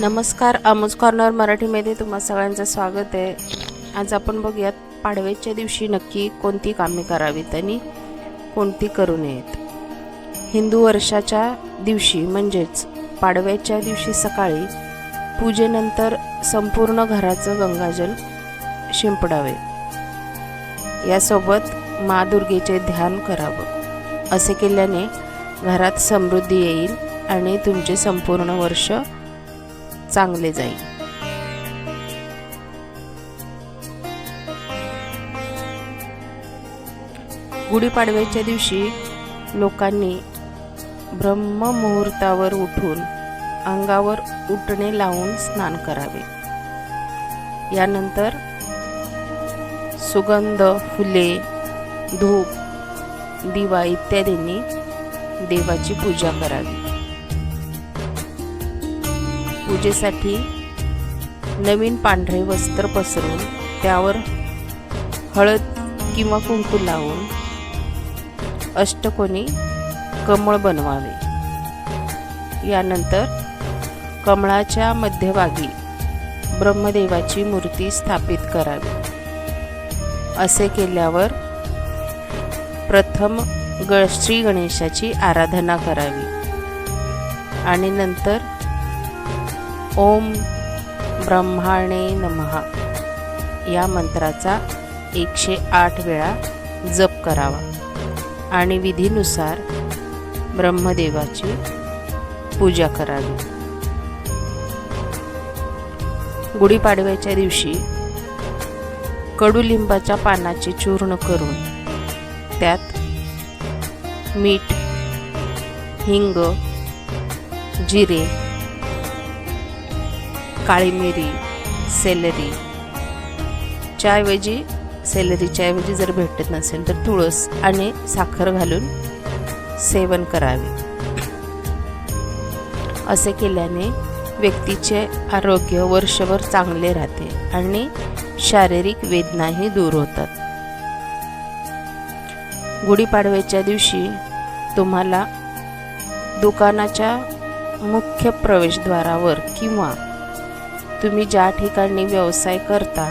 नमस्कार अमोज कॉर्नर मराठीमध्ये तुम्हा सगळ्यांचं स्वागत आहे. आज आपण बघूयात पाडव्याच्या दिवशी नक्की कोणती कामे करावीत आणि कोणती करू नयेत. हिंदू वर्षाच्या दिवशी म्हणजेच पाडव्याच्या दिवशी सकाळी पूजेनंतर संपूर्ण घराचं गंगाजल शिंपडावे. यासोबत मा दुर्गेचे ध्यान करावं. असे केल्याने घरात समृद्धी येईल आणि तुमचे संपूर्ण वर्ष चांगले जाईल. गुढीपाडव्याच्या दिवशी लोकांनी ब्रह्ममुहूर्तावर उठून अंगावर उटणे लावून स्नान करावे. यानंतर सुगंध फुले धूप दिवा इत्यादींनी देवाची पूजा करावी. पूजेसाठी नवीन पांढरे वस्त्र पसरून त्यावर हळद किंवा कुंकू लावून अष्टकोनी कमळ बनवावे. यानंतर कमळाच्या मध्यभागी ब्रह्मदेवाची मूर्ती स्थापित करावी. असे केल्यावर प्रथम ग श्री गणेशाची आराधना करावी. आणि नंतर ओम ब्रह्माणे नमहा या मंत्राचा एकशे आठ वेळा जप करावा. आणि विधीनुसार ब्रह्मदेवाची पूजा करावी. गुढीपाडव्याच्या दिवशी कडुलिंबाच्या पानाचे चूर्ण करून त्यात मीठ हिंग जिरे काळी मिरी सेलरी. च्याऐवजी सेलरीच्या ऐवजी जर भेटत नसेल तर तुळस आणि साखर घालून सेवन करावे. असे केल्याने व्यक्तीचे आरोग्य वर्षभर चांगले राहते आणि शारीरिक वेदनाही दूर होतात. गुढीपाडव्याच्या दिवशी तुम्हाला दुकानाच्या मुख्य प्रवेशद्वारावर किंवा तुम्ही ज्या ठिकाणी व्यवसाय करता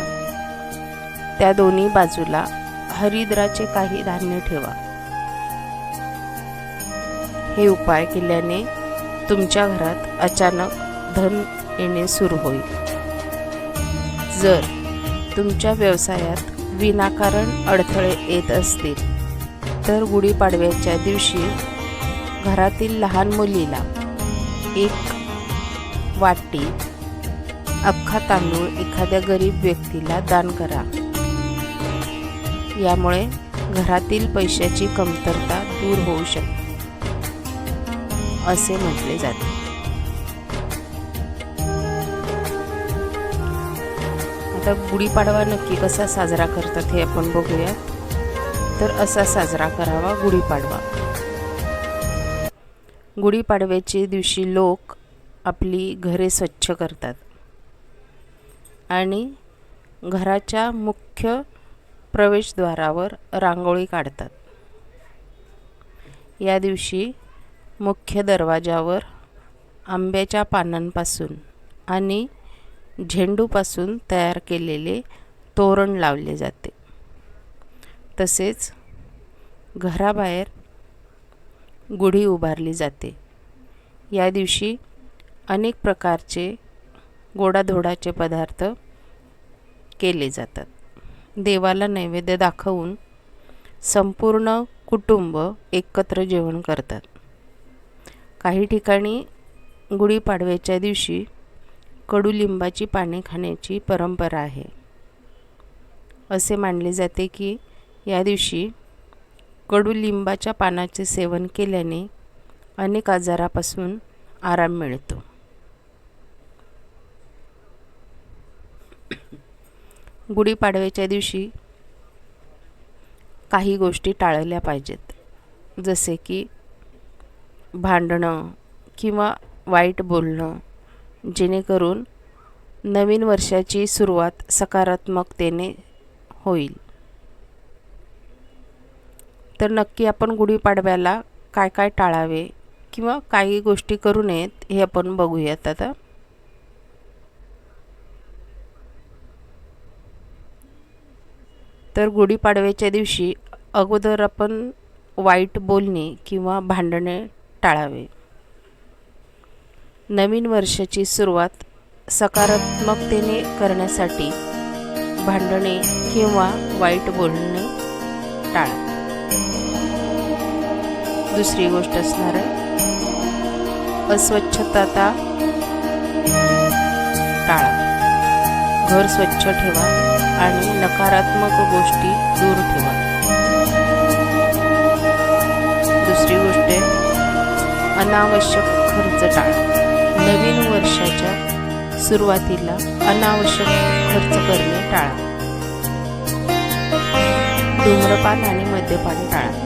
त्या दोन्ही बाजूला हरिद्राचे काही धान्य ठेवा. हे उपाय केल्याने तुमच्या घरात अचानक धन येणे सुरू होईल. जर तुमच्या व्यवसायात विनाकारण अडथळे येत असतील तर गुढीपाडव्याच्या दिवशी घरातील लहान मुलीला एक वाटी अख्खा तांदूळ एखाद्या गरीब व्यक्तीला दान करा. यामुळे घरातील पैशाची कमतरता दूर होऊ शकते असे म्हटले जाते. आता गुढीपाडवा नक्की कसा साजरा करतात हे आपण बघूयात. तर असा साजरा करावा गुढीपाडवा. गुढीपाडव्याच्या दिवशी लोक आपली घरे स्वच्छ करतात. आणि घराच्या मुख्य प्रवेशद्वारावर रांगोळी काढतात. या दिवशी मुख्य दरवाजावर आंब्याच्या पानांपासून आणि झेंडूपासून तयार केलेले तोरण लावले जाते. तसेच घराबाहेर गुढी उभारली जाते. या दिवशी अनेक प्रकारचे गोडाधोडाचे पदार्थ केले जातात. देवाला नैवेद्य दाखवून संपूर्ण कुटुंब एकत्र जेवण करतात. काही ठिकाणी गुढीपाडव्याच्या दिवशी कडुलिंबाची पाने खाण्याची परंपरा आहे. असे मानले जाते की या दिवशी कडुलिंबाच्या पानाचे सेवन केल्याने अनेक आजारापासून आराम मिळतो. गुढीपाडव्याच्या दिवशी काही गोष्टी टाळल्या पाहिजेत. जसे की भांडणं किंवा वाईट बोलणं जेणेकरून नवीन वर्षाची सुरुवात सकारात्मकतेने होईल. तर नक्की आपण गुढीपाडव्याला काय काय टाळावे किंवा काही गोष्टी करू नयेत हे आपण बघूयात आता. तर गुढीपाडव्याच्या दिवशी अगोदर आपण वाईट बोलणे किंवा भांडणे टाळावे. नवीन वर्षाची सुरुवात सकारात्मकतेने करण्यासाठी भांडणे किंवा वाईट बोलणे टाळा. दुसरी गोष्ट असणार आहे अस्वच्छता टाळा. घर स्वच्छ ठेवा. आणि नकारात्मक गोष्टी दूर ठेवा. दुसरी गोष्ट आहे अनावश्यक खर्च टाळा. नवीन वर्षाच्या सुरुवातीला अनावश्यक खर्च करणे टाळा. धूम्रपान आणि मद्यपान टाळा.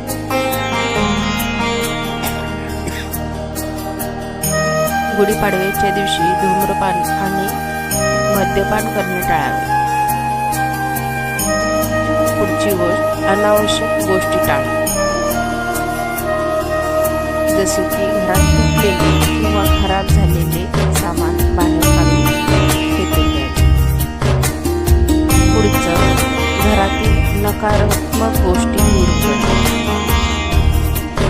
गुढीपाडव्याच्या दिवशी धूम्रपान आणि मद्यपान करणे टाळावे. पुढची गोष्ट अनावश्यक गोष्टी टाळा. जसे की घरात तुटलेले किंवा खराब झालेले सामान बाहेर काढून फेकून पुढचं घरातील नकारात्मक गोष्टी दूर करणे.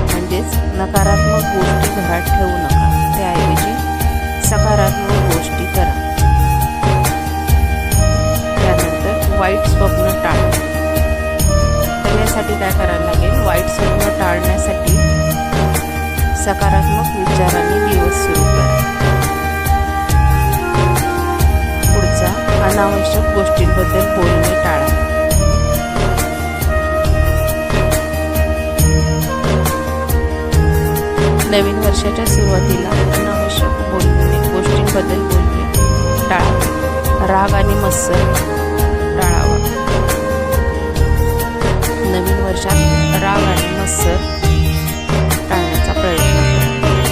म्हणजेच नकारात्मक गोष्टी घरात ठेवू नका. त्याऐवजी सकारात्मक गोष्टी करा. त्यानंतर वाईट स्वप्न टाळा. तर काय करायला लागेल? वाईट स्वप्न टाळण्यासाठी सकारात्मक विचारांनी दिवस सुरू करा. पुढचा अनावश्यक गोष्टींबद्दल बोलणे टाळा. नवीन वर्षाच्या सुरुवातीला अनावश्यक बोलणे गोष्टींबद्दल बोलणे टाळा. राग आणि मत्सर वर्षात राग आणि मत्सर टाळण्याचा प्रयत्न करा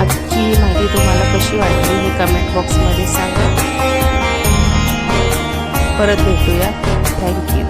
आजची ही माहिती तुम्हाला कशी वाटली हे कमेंट बॉक्समध्ये सांगा. परत भेटूया. थँक्यू